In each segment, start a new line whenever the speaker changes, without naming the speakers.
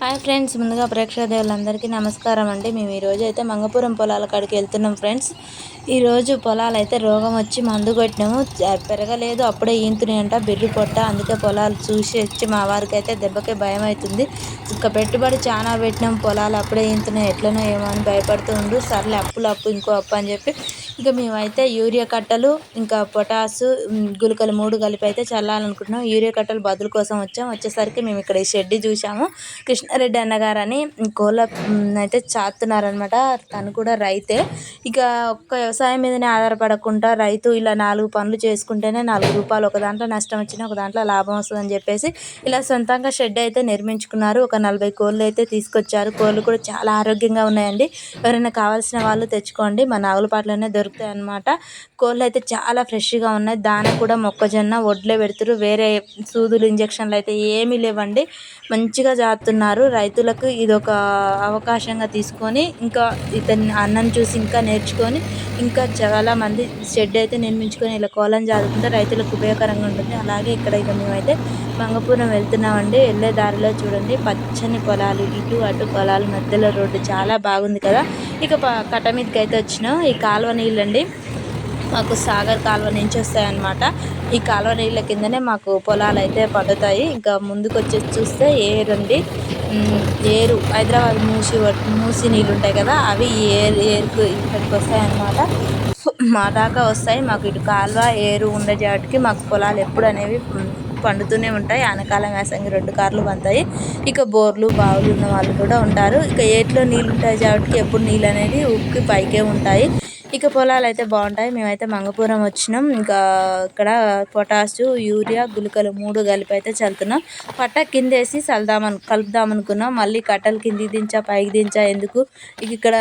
Hi friends ముందుగా ప్రేక్షక దేవులందరికీ నమస్కారం అండి. మేము ఈరోజు అయితే మంగపురం పొలాల కాడికి వెళ్తున్నాం ఫ్రెండ్స్ ఈరోజు పొలాలు అయితే రోగం వచ్చి మందు కొట్టినాము. పెరగలేదు అప్పుడే ఈంతున్నాయంట బిర్రి పొట్ట అందుకే పొలాలు చూసి వచ్చి మా వారికి అయితే దెబ్బకే భయం అవుతుంది ఇంకా పెట్టుబడి చాలా పెట్టినాం పొలాలు అప్పుడే ఈంతున్నాయి ఎట్లనో ఏమో అని భయపడుతూ ఉండు సర్లే అప్పులు అప్పు ఇంకో అప్పు అని చెప్పి ఇంకా మేమైతే యూరియా కట్టలు ఇంకా పొటాసు గుళికలు మూడు కలిపి అయితే చల్లాలనుకుంటున్నాం. యూరియా కట్టలు బదులు కోసం వచ్చాం. వచ్చేసరికి మేము ఇక్కడ ఈ షెడ్ చూసాము కృష్ణారెడ్డి అన్నగారని కోళ్ళ అయితే చాతున్నారనమాట తను కూడా రైతే. ఇక ఒక్క వ్యవసాయం మీదనే ఆధారపడకుండా రైతు ఇలా నాలుగు పనులు చేసుకుంటేనే నాలుగు రూపాయలు ఒక దాంట్లో నష్టం వచ్చినా ఒక దాంట్లో లాభం వస్తుందని చెప్పేసి ఇలా సొంతంగా షెడ్ అయితే నిర్మించుకున్నారు. ఒక నలభై కోళ్ళు అయితే తీసుకొచ్చారు. కోళ్ళు కూడా చాలా ఆరోగ్యంగా ఉన్నాయండి. ఎవరైనా కావాల్సిన వాళ్ళు తెచ్చుకోండి. మా నాగులపాట్లోనే దొరుకుతాయి అన్నమాట కోళ్ళు అయితే చాలా ఫ్రెష్గా ఉన్నాయి. దాన కూడా మొక్కజొన్న వడ్లే పెడుతురు. వేరే సూదులు ఇంజక్షన్లు అయితే ఏమీ లేవండి. మంచిగా జాతున్నారు. రైతులకు ఇది ఒక అవకాశంగా తీసుకొని ఇంకా ఇతని అన్నం చూసి ఇంకా నేర్చుకొని ఇంకా చాలామంది షెడ్ అయితే నిర్మించుకొని ఇలా కోళ్ళని జారుకుంటే రైతులకు ఉపయోగకరంగా ఉంటుంది. అలాగే ఇక్కడ ఇక మేమైతే మంగపురం వెళ్తున్నామండి. వెళ్ళే దారిలో చూడండి. పచ్చని పొలాలు ఇటు అటు పొలాలు మధ్యలో రోడ్డు చాలా బాగుంది కదా. ఇక కట్ట మీదకి అయితే వచ్చినాం ఈ కాలువ నీళ్ళండి. మాకు సాగర్ కాలువ నుంచి వస్తాయన్నమాట. ఈ కాలువ నీళ్ళ కిందనే మాకు పొలాలు అయితే పండుతాయి. ఇంకా ముందుకు వచ్చేసి చూస్తే ఏరు అండి. ఏరు హైదరాబాద్ మూసి మూసి నీళ్ళు ఉంటాయి కదా అవి ఏరు ఏరుకు ఇక్కడికి వస్తాయన్నమాట. మా దాకా వస్తాయి. మాకు ఇటు కాలువ ఏరు ఉండే జాటికి మాకు పొలాలు ఎప్పుడు అనేవి పండుతూనే ఉంటాయి. ఆనకాలం వేసంగి రెండు కార్లు పంతాయి. ఇక బోర్లు బావులు ఉన్న వాళ్ళు కూడా ఉంటారు. ఇక ఏట్లో నీళ్ళు ఉంటాయి కాబట్టి ఎప్పుడు నీళ్ళు అనేది ఉక్కి పైకే ఉంటాయి. ఇక పొలాలు అయితే బాగుంటాయి. మేమైతే మంగపురం వచ్చినాం. ఇంకా ఇక్కడ పొటాసు యూరియా గుళికలు మూడు కలిపి అయితే చల్లుతున్నాం. పట్ట కిందేసి చల్దామని కలుపుదాం అనుకున్నాం మళ్ళీ కట్టలు కింది దించా పైకి దించా ఎందుకు? ఇక ఇక్కడ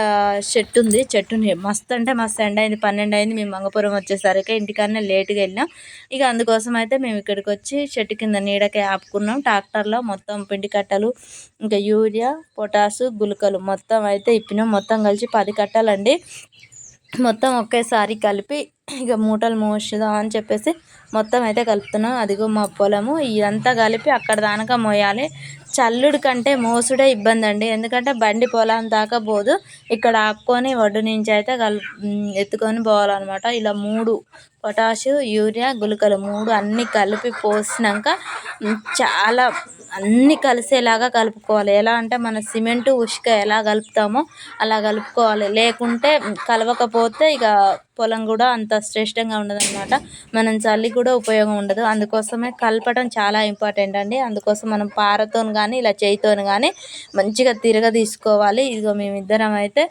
చెట్టు ఉంది. చెట్టు మస్తు అంటే మస్తు ఎండ అయింది. పన్నెండు అయింది. మేము మంగపురం వచ్చేసరికి ఇంటికన్నా లేట్గా వెళ్ళినాం. ఇక అందుకోసం అయితే మేము ఇక్కడికి వచ్చి చెట్టు కింద నీడకే ఆపుకున్నాం. ట్రాక్టర్లో మొత్తం పిండి కట్టలు ఇంకా యూరియా పొటాసు గుళికలు మొత్తం అయితే ఇప్పినాం. మొత్తం కలిసి పది కట్టాలండి. మొత్తం ఒకేసారి కలిపి ఇక మూటలు మోసుదా అని చెప్పేసి మొత్తం అయితే కలుపుతున్నాం. అదిగో మా పొలము. ఇదంతా కలిపి అక్కడ దానక మోయాలి. చల్లుడు కంటే మోసుడే ఇబ్బంది అండి ఎందుకంటే బండి పొలం దాకా పోదు. ఇక్కడ ఆపుకొని ఒడ్డు నుంచి అయితే కలు ఎత్తుకొని పోవాలన్నమాట. ఇలా మూడు పొటాషు యూరియా గుళికలు మూడు అన్నీ కలిపి పోసినాక చాలా అన్నీ కలిసేలాగా కలుపుకోవాలి. ఎలా అంటే మన సిమెంటు ఉసుక ఎలా కలుపుతామో అలా కలుపుకోవాలి. లేకుంటే కలవకపోతే ఇక పొలం కూడా అంత శ్రేష్టంగా ఉండదన్నమాట. మనం చల్లి కూడా ఉపయోగం ఉండదు. అందుకోసమే కలపడం చాలా ఇంపార్టెంట్ అండి. అందుకోసం మనం పారతో కానీ ఇలా చేయితో కానీ మంచిగా తిరగ తీసుకోవాలి. ఇదిగో మేమిద్దరం అయితే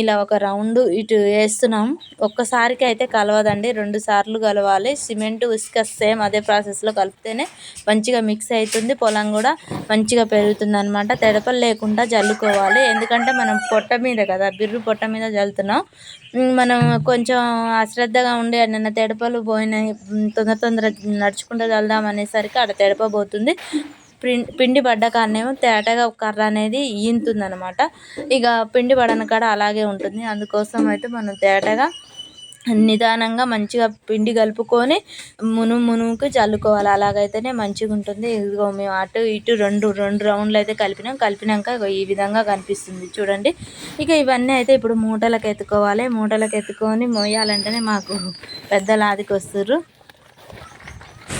ఇలా ఒక రౌండ్ ఇటు వేస్తున్నాం. ఒక్కసారికి అయితే కలవదండి. రెండు సార్లు కలవాలి. సిమెంట్ ఇసుక సేమ్ అదే ప్రాసెస్లో కలిపితేనే మంచిగా మిక్స్ అవుతుంది పొలం కూడా మంచిగా పెరుగుతుంది అనమాట తడపలు లేకుండా జల్లుకోవాలి. ఎందుకంటే మనం పొట్ట మీద కదా బిర్రు పొట్ట మీద జల్లుతున్నాం. మనం కొంచెం అశ్రద్ధగా ఉండి నిన్న తెడపలు పోయినాయి తొందర తొందర నడుచుకుంటూ వెళ్దాం అనేసరికి అక్కడ తడప పోతుంది. పిండి పడ్డ కాడనేమో తేటగా కర్ర అనేది ఈంతుంది అనమాట ఇక పిండి పడని కాడ అలాగే ఉంటుంది. అందుకోసం అయితే మనం తేటగా నిదానంగా మంచిగా పిండి కలుపుకొని మునుగు మునుగుకి చల్లుకోవాలి. అలాగైతేనే మంచిగా ఉంటుంది. ఇదిగో మేము అటు ఇటు రెండు రెండు రౌండ్లు అయితే కలిపినాం. కలిపినాక ఈ విధంగా కనిపిస్తుంది. చూడండి. ఇక ఇవన్నీ అయితే ఇప్పుడు మూటలకు ఎత్తుకోవాలి. మూటలకు ఎత్తుకొని మోయాలంటేనే మాకు పెద్ద లాదికి వస్తుర్రు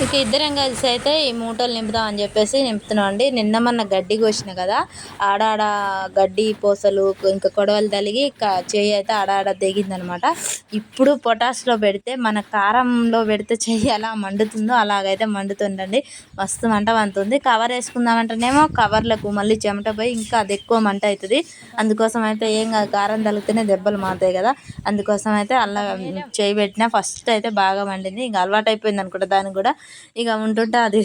ఇక ఇద్దరం కలిసి అయితే ఈ మూటలు నింపుదాం అని చెప్పేసి నింపుతున్నాం అండి. నిన్న మొన్న గడ్డి కోసిన కదా ఆడాడ గడ్డి పూసలు ఇంకా కొడవలు తలిగి చెయ్యి అయితే ఆడాడ దిగిందనమాట ఇప్పుడు పొటాష్లో పెడితే మన కారంలో పెడితే చెయ్యి ఎలా మండుతుందో అలాగైతే మండుతుండండి మస్తు మంట వంతుంది. కవర్ వేసుకుందామంటేనేమో కవర్లకు మళ్ళీ చెమట పోయి ఇంకా అది ఎక్కువ మంట అవుతుంది. అందుకోసం అయితే ఏం కాదు కారం తలిగితేనే దెబ్బలు మారుతాయి కదా. అందుకోసం అయితే అలా చేయి పెట్టినా ఫస్ట్ అయితే బాగా మండింది. ఇంకా అలవాటు అయిపోయింది అనుకుంటా దానికి కూడా. ఇక ఉంటుంటే అది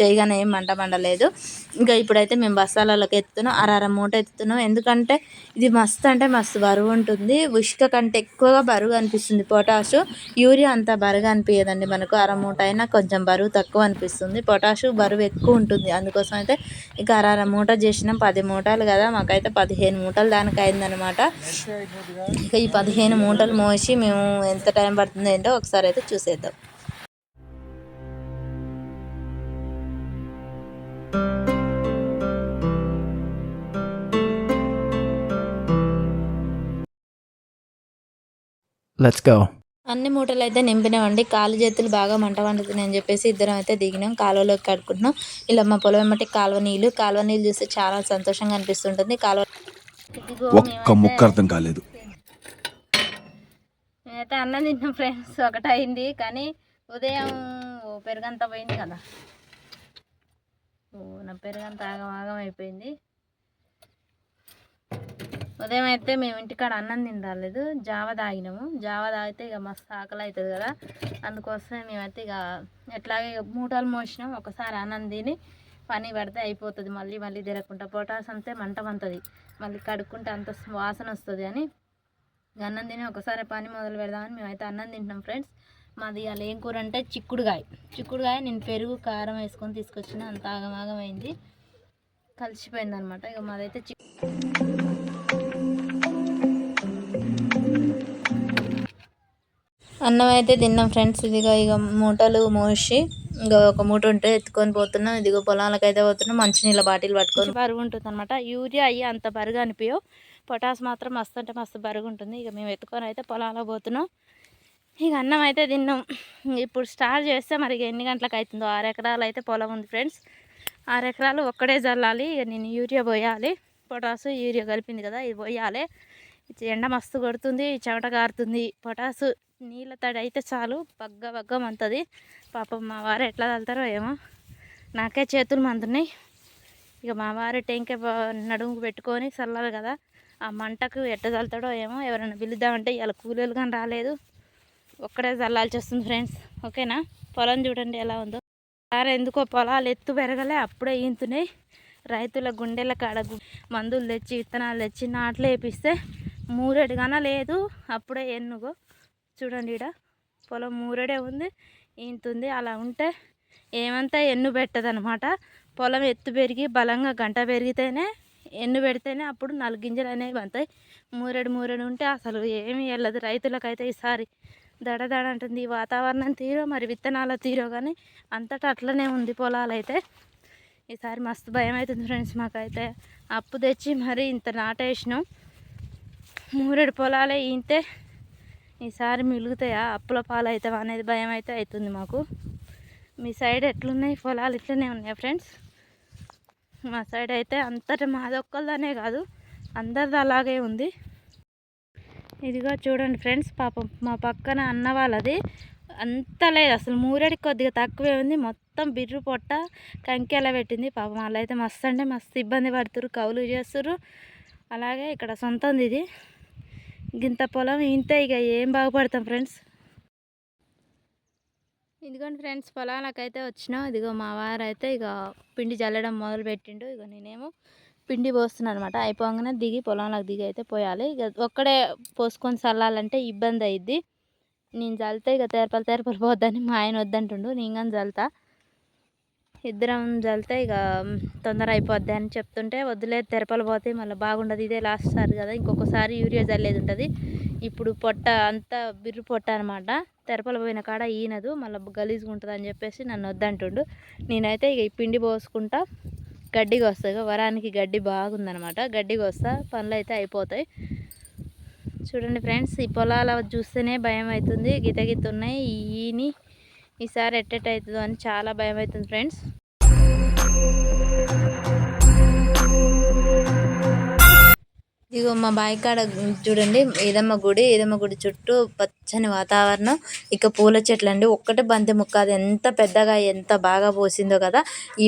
చేయగానే ఏం మంట మండలేదు. ఇంకా ఇప్పుడైతే మేము బస్తాలలోకి ఎత్తుతున్నాం అర మూట ఎత్తుతున్నాం. ఎందుకంటే ఇది మస్తు అంటే మస్తు బరువు ఉంటుంది. ఉష్క కంటే ఎక్కువగా బరువు అనిపిస్తుంది. పొటాషు యూరియా అంత బరువుగా అనిపించదండి మనకు. అర మూట అయినా కొంచెం బరువు తక్కువ అనిపిస్తుంది. పొటాషు బరువు ఎక్కువ ఉంటుంది. అందుకోసం అయితే ఇక అర మూట చేసినాం. పది మూటలు కదా. మాకైతే పదిహేను మూటలు దానికి అయిందనమాట ఇక ఈ పదిహేను మూటలు మోసి మేము ఎంత టైం పడుతుందో ఏంటో ఒకసారి అయితే చూసేద్దాం.
Let's go.
అన్ని మూటలు అయితే నింపినామండి. కాలు చేతులు బాగా మంట వండుతున్నాయి అని చెప్పేసి ఇద్దరం అయితే దిగినాం. కాలువలోకి కడుకుంటున్నాం ఇలా మా పొలం వెంబటి కాలువ నీళ్ళు కాలువ నీళ్ళు చూస్తే చాలా సంతోషంగా అనిపిస్తుంటుంది. కాలువ
ఒక్క ముక్క అర్థం కాలేదు.
మేమైతే అన్నం తిన్నాం ఫ్రెండ్స్. ఒకటి అయింది కానీ ఉదయం ఓ పెరుగంత పోయింది కదా. ఓ నా పెరుగంత ఆగం ఆగం అయిపోయింది. ఉదయం అయితే మేము ఇంటికాడ అన్నం తినరాలేదు. జావ తాగినాము. జావ తాగితే ఇక మస్తు ఆకలి అవుతుంది కదా. అందుకోసం మేమైతే ఇక ఎట్లాగే మూటలు మోసినాం. ఒకసారి అన్నం తిని పని పడితే అయిపోతుంది. మళ్ళీ మళ్ళీ తిరగకుండా పొటాస్ అంతే మంట మంతది. మళ్ళీ కడుక్కుంటే అంత వాసన వస్తుంది అని ఇక అన్నం తిని ఒకసారి పని మొదలు పెడదామని మేమైతే అన్నం తింటున్నాం ఫ్రెండ్స్. మాది అలా ఏం కూర అంటే చిక్కుడుగాయ చిక్కుడుగాయ నేను పెరుగు కారం వేసుకొని తీసుకొచ్చిన. అంత ఆగమాగమైంది. కలిసిపోయింది అనమాట ఇక మాదైతే చిక్కు అన్నం అయితే తిన్నాం ఫ్రెండ్స్. ఇదిగో ఇక మూటలు మోసి ఇంకా ఒక మూట ఉంటే ఎత్తుకొని పోతున్నాం. ఇదిగో పొలాలకైతే పోతున్నాం. మంచినీళ్ళ బాటిల్ పట్టుకొని బరువు ఉంటుంది అనమాట యూరియా అయ్యి అంత బరుగు అనిపించవు పొటాస్ మాత్రం మస్తు అంటే మస్తు బరుగు ఉంటుంది. ఇక మేము ఎత్తుకొని అయితే పొలాలకు పోతున్నాం. ఇక అన్నం అయితే తిన్నాం. ఇప్పుడు స్టార్ట్ చేస్తే మరి ఎన్ని గంటలకు అవుతుందో ఆరు ఎకరాలు అయితే పొలం ఉంది ఫ్రెండ్స్. ఆరు ఎకరాలు ఒక్కడే చల్లాలి ఇక నేను యూరియా పోయాలి. పొటాసు యూరియా కలిపింది కదా ఇది పోయాలి. ఎండ మస్తు కొడుతుంది చెమట కారుతుంది. పొటాసు నీళ్ళ తడి అయితే చాలు బగ్గ బగ్గ మంతుంది పాపం మా వారు ఎట్లా చల్లుతారో ఏమో. నాకే చేతులు మంతున్నాయి ఇక మా వారు టెంకే నడుము పెట్టుకొని చల్లాలి కదా. ఆ మంటకు ఎట్ట చల్లుతాడో ఏమో ఎవరైనా పిలుద్దామంటే ఇలా కూలీలు కానీ రాలేదు. ఒక్కడే చల్లాల్సి వస్తుంది ఫ్రెండ్స్. ఓకేనా? పొలం చూడండి ఎలా ఉందో. సార్ ఎందుకో పొలాలు ఎత్తు పెరగలే అప్పుడే ఈంతున్నాయి. రైతుల గుండెల కాడ మందులు తెచ్చి విత్తనాలు తెచ్చి నాట్లు వేపిస్తే మూరెడుగాన లేదు అప్పుడే ఎన్నుగో. చూడండి ఈడ పొలం మూరెడే ఉంది ఈంతుంది అలా ఉంటే ఏమంతా ఎన్ను పెట్టదనమాట. పొలం ఎత్తు పెరిగి బలంగా గంట పెరిగితేనే ఎన్ను పెడితేనే అప్పుడు నాలుగు గింజలు అనేవి అంతాయి. మూరెడు మూరెడు ఉంటే అసలు ఏమీ వెళ్ళదు రైతులకైతే ఈసారి దడ దడ అంటుంది ఈ వాతావరణం తీరో మరి విత్తనాల తీరో కానీ అంతటా అట్లనే ఉంది పొలాలు అయితే ఈసారి మస్తు భయం అవుతుంది ఫ్రెండ్స్ మాకైతే. అప్పు తెచ్చి మరి ఇంత నాటేసినాం. మూరెడు పొలాలే ఇంతే ఈసారి మిలుగుతాయా అప్పుల పాలు అవుతావా అనేది భయం అయితే అవుతుంది మాకు. మీ సైడ్ ఎట్లున్నాయి? పొలాలు ఇట్లనే ఉన్నాయా ఫ్రెండ్స్? మా సైడ్ అయితే అంతటి మాదొక్కలదనే కాదు అందరిది అలాగే ఉంది. ఇదిగో చూడండి ఫ్రెండ్స్ పాపం మా పక్కన అన్న వాళ్ళది. అంత లేదు అసలు మూరెడికి కొద్దిగా తక్కువే ఉంది. మొత్తం బిర్రు పొట్ట కంకెలా పెట్టింది. పాపం వాళ్ళు అయితే మస్తు అంటే మస్తు ఇబ్బంది పడుతురు కౌలు చేస్తురు అలాగే ఇక్కడ సొంతంది ఇది. ఇంత పొలం ఇంత ఇక ఏం బాగుపడతాం ఫ్రెండ్స్? ఇదిగోండి ఫ్రెండ్స్ పొలాలకైతే వచ్చినాం. ఇదిగో మా వారు అయితే ఇక పిండి చల్లడం మొదలు పెట్టిండు ఇక నేనేమో పిండి పోస్తున్నాను అనమాట అయిపోగానే దిగి పొలంలోకి దిగి అయితే పోయాలి. ఇక ఒక్కడే పోసుకొని చల్లాలంటే ఇబ్బంది అయ్యిద్ది నేను చల్లితే ఇక తెరపలు తెరపలు పోద్దని మా ఆయన వద్దంటుండు. నేను కానీ చల్లుతా. ఇద్దరం చల్లితే ఇక తొందర అయిపోద్ది అని చెప్తుంటే వద్దులేదు తెరపలు పోతే మళ్ళీ బాగుండదు ఇదే లాస్ట్ సారి కదా ఇంకొకసారి యూరియా చల్లేది ఉంటుంది. ఇప్పుడు పొట్ట అంతా బిర్రు పొట్ట అనమాట తెరపలు పోయిన కాడ ఈనదు మళ్ళీ గలీజ్గా ఉంటుంది అని చెప్పేసి నన్ను వద్దంటుండు. నేనైతే ఇక ఈ పిండి పోసుకుంటా గడ్డికి వస్తాయి వరానికి గడ్డి బాగుందనమాట గడ్డికి వస్తా పనులు అయితే అయిపోతాయి. చూడండి ఫ్రెండ్స్ ఈ పొలాల చూస్తేనే భయం అవుతుంది. గిత గిత ఉన్నాయి ఈని ఈసారి ఎట్టెట్ అవుతుందో అని చాలా భయం అవుతుంది ఫ్రెండ్స్. ఇదిగో మా బావి కాడ చూడండి ఏదమ్మ గుడి ఏదమ్మ గుడి చుట్టూ పచ్చని వాతావరణం. ఇక పూల చెట్లు అండి ఒక్కటే బంతి ముక్క అది ఎంత పెద్దగా ఎంత బాగా పోసిందో కదా. ఈ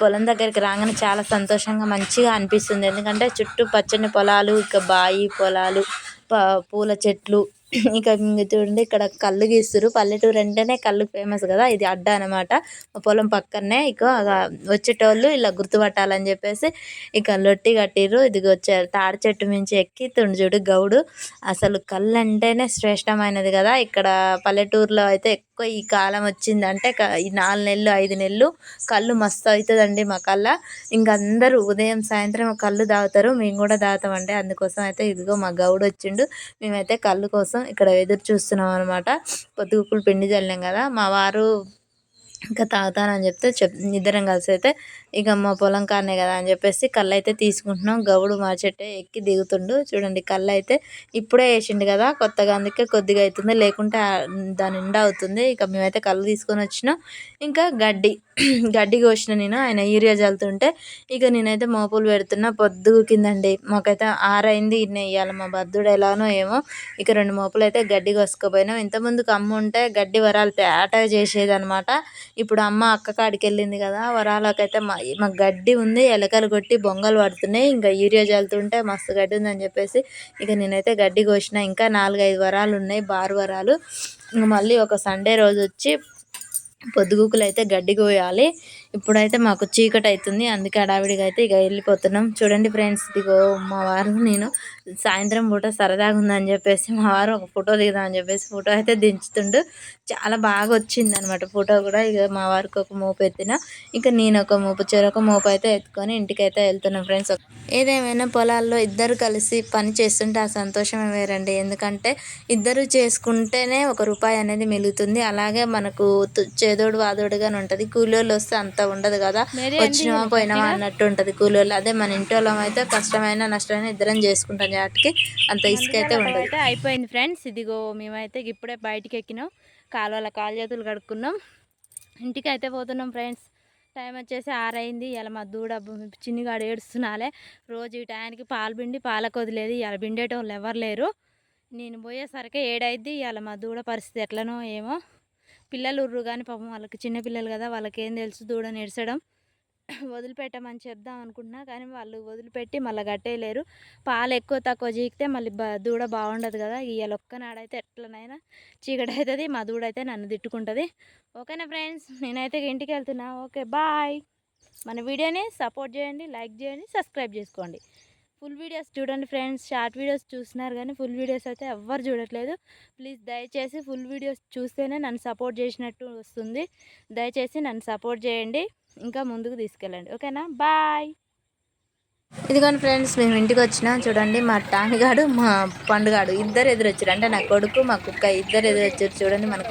పొలం దగ్గరికి రాగానే చాలా సంతోషంగా మంచిగా అనిపిస్తుంది. ఎందుకంటే చుట్టూ పచ్చని పొలాలు ఇక బావి పొలాలు ప పూల చెట్లు ఇక ఇంక చూడండి ఇక్కడ కళ్ళు గీస్తారు పల్లెటూరు అంటేనే కళ్ళు ఫేమస్ కదా. ఇది అడ్డ అనమాట పొలం పక్కనే ఇక వచ్చేటోళ్ళు ఇలా గుర్తుపట్టాలని చెప్పేసి ఇక లొట్టి కట్టిర్రు. ఇది వచ్చారు తాడి చెట్టు మించి ఎక్కి చూడు గౌడు. అసలు కళ్ళు అంటేనే శ్రేష్టమైనది కదా. ఇక్కడ పల్లెటూరులో అయితే ఎక్కువ ఈ కాలం వచ్చిందంటే ఈ నాలుగు నెలలు ఐదు నెలలు కళ్ళు మస్తు అవుతుందండి మా కళ్ళ. ఇంకా అందరూ ఉదయం సాయంత్రం కళ్ళు తాగుతారు మేము కూడా తాగుతామండి అందుకోసం అయితే ఇదిగో మా గౌడు వచ్చిండు. మేమైతే కళ్ళు కోసం ఇక్కడ ఎదురు చూస్తున్నాం అనమాట పొద్దుగుకులు పిండి చల్లాం కదా మా వారు
ఇంకా తాగుతానని చెప్తే చెప్ ఇద్దరం కలిసి అయితే ఇక మా పొలం కానే కదా అని చెప్పేసి కళ్ళు అయితే తీసుకుంటున్నాం. గౌడు మా చెట్టే ఎక్కి దిగుతుండు. చూడండి కళ్ళు అయితే ఇప్పుడే వేసిండు కదా కొత్తగా అందుకే కొద్దిగా అవుతుంది. లేకుంటే దాని నిండా అవుతుంది. ఇక మేమైతే కళ్ళు తీసుకొని వచ్చినాం. ఇంకా గడ్డి గడ్డి కోసిన నేను ఆయన యూరియా చల్లుతుంటే ఇక నేనైతే మోపులు పెడుతున్నా పొద్దు కిందండి. మాకైతే ఆరైంది ఇన్ని వేయాలి మా బద్దుడు ఎలానో ఏమో ఇక రెండు మోపులు అయితే గడ్డి కోసుకుపోయినాం. ఇంతకుముందుకు అమ్మ ఉంటే గడ్డి వరాలు పేట చేసేది అనమాట ఇప్పుడు అమ్మ అక్క కాడికి వెళ్ళింది కదా వరాలకైతే మా మాకు గడ్డి ఉంది ఎలకలు కొట్టి బొంగలు పడుతున్నాయి. ఇంకా యూరియా చల్లుతుంటే మస్తు గడ్డి ఉందని చెప్పేసి ఇక నేనైతే గడ్డి కోసిన. ఇంకా నాలుగైదు వరాలు ఉన్నాయి బారు వరాలు. మళ్ళీ ఒక సండే రోజు వచ్చి పొద్దుగుకులు అయితే గడ్డి కోయాలి ఇప్పుడైతే మాకు చీకటి అవుతుంది అందుకే అడావిడిగా అయితే ఇక వెళ్ళిపోతున్నాం. చూడండి ఫ్రెండ్స్ ఇదిగో మా వారు నేను సాయంత్రం పూట సరదాగా ఉందని చెప్పేసి మా వారు ఒక ఫోటో దిగుదామని చెప్పేసి ఫోటో అయితే దించుతుండు. చాలా బాగా వచ్చింది అనమాట ఫోటో కూడా. ఇక మా వారికి ఒక మోపు ఎత్తిన ఇక నేను ఒక మోపు చెరొక మోపు అయితే ఎత్తుకొని ఇంటికి అయితే వెళ్తున్నాం ఫ్రెండ్స్. ఏదేమైనా పొలాల్లో ఇద్దరు కలిసి పని చేస్తుంటే ఆ సంతోషమే వేరండి. ఎందుకంటే ఇద్దరు చేసుకుంటేనే ఒక రూపాయి అనేది మిగులుతుంది. అలాగే మనకు చేదోడు వాదోడుగానే ఉంటుంది. కూలోళ్ళు వస్తే అంత ఉండదు కదా. వచ్చినామా పోయినామా అన్నట్టు ఉంటుంది కూలోళ్ళు. అదే మన ఇంటి వాళ్ళం అయితే కష్టమైన నష్టమైన ఇద్దరం చేసుకుంటాం వాటికి అంత ఇసుక అయితే ఉండదు.
అయితే అయిపోయింది ఫ్రెండ్స్. ఇదిగో మేమైతే ఇప్పుడే బయటికి ఎక్కినాం. కాలువల కాలు చేతులు కడుక్కున్నాం. ఇంటికి అయితే పోతున్నాం ఫ్రెండ్స్. టైం వచ్చేసి ఆరైంది. ఇలా మా దూడ చిన్నిగాడు ఏడుస్తున్నాలే. రోజు ఈ టయానికి పాలు పిండి పాలకు వదిలేదు. ఇలా పిండేటోళ్ళు ఎవరు లేరు. నేను పోయేసరికి ఏడైద్ది. ఇవాళ మా దూడ పరిస్థితి ఎట్లనో ఏమో. పిల్లలు ఉర్రు కానీ పాపం వాళ్ళకి చిన్నపిల్లలు కదా వాళ్ళకి ఏం తెలుసు దూడని ఎడసడం వదిలిపెట్టమని చెప్దాం అనుకుంటున్నా కానీ వాళ్ళు వదిలిపెట్టి మళ్ళీ కట్టేయలేరు. పాలు ఎక్కువ తక్కువ చీకితే మళ్ళీ బ దూడ బాగుండదు కదా. ఇవాళ ఒక్కనాడైతే ఎట్లనైనా చీకటి అవుతుంది మా దూడ అయితే నన్ను తిట్టుకుంటుంది. ఓకేనా ఫ్రెండ్స్? నేనైతే ఇంటికి వెళ్తున్నా. Okay bye. మన వీడియోని సపోర్ట్ చేయండి లైక్ చేయండి సబ్స్క్రైబ్ చేసుకోండి. ఫుల్ వీడియోస్ చూడండి ఫ్రెండ్స్. షార్ట్ వీడియోస్ చూస్తున్నారు కానీ ఫుల్ వీడియోస్ అయితే ఎవ్వరు చూడట్లేదు. ప్లీజ్ దయచేసి ఫుల్ వీడియోస్ చూస్తేనే నన్ను సపోర్ట్ చేసినట్టు వస్తుంది. దయచేసి నన్ను సపోర్ట్ చేయండి. ఇంకా ముందుకు తీసుకెళ్ళండి. ఓకేనా? బాయ్.
ఇదిగోండి ఫ్రెండ్స్ మేము ఇంటికి వచ్చినా. చూడండి మా టామిగాడు మా పండుగాడు ఇద్దరు ఎదురొచ్చారు. అంటే నా కొడుకు మా కుక్క ఇద్దరు ఎదురొచ్చారు. చూడండి మన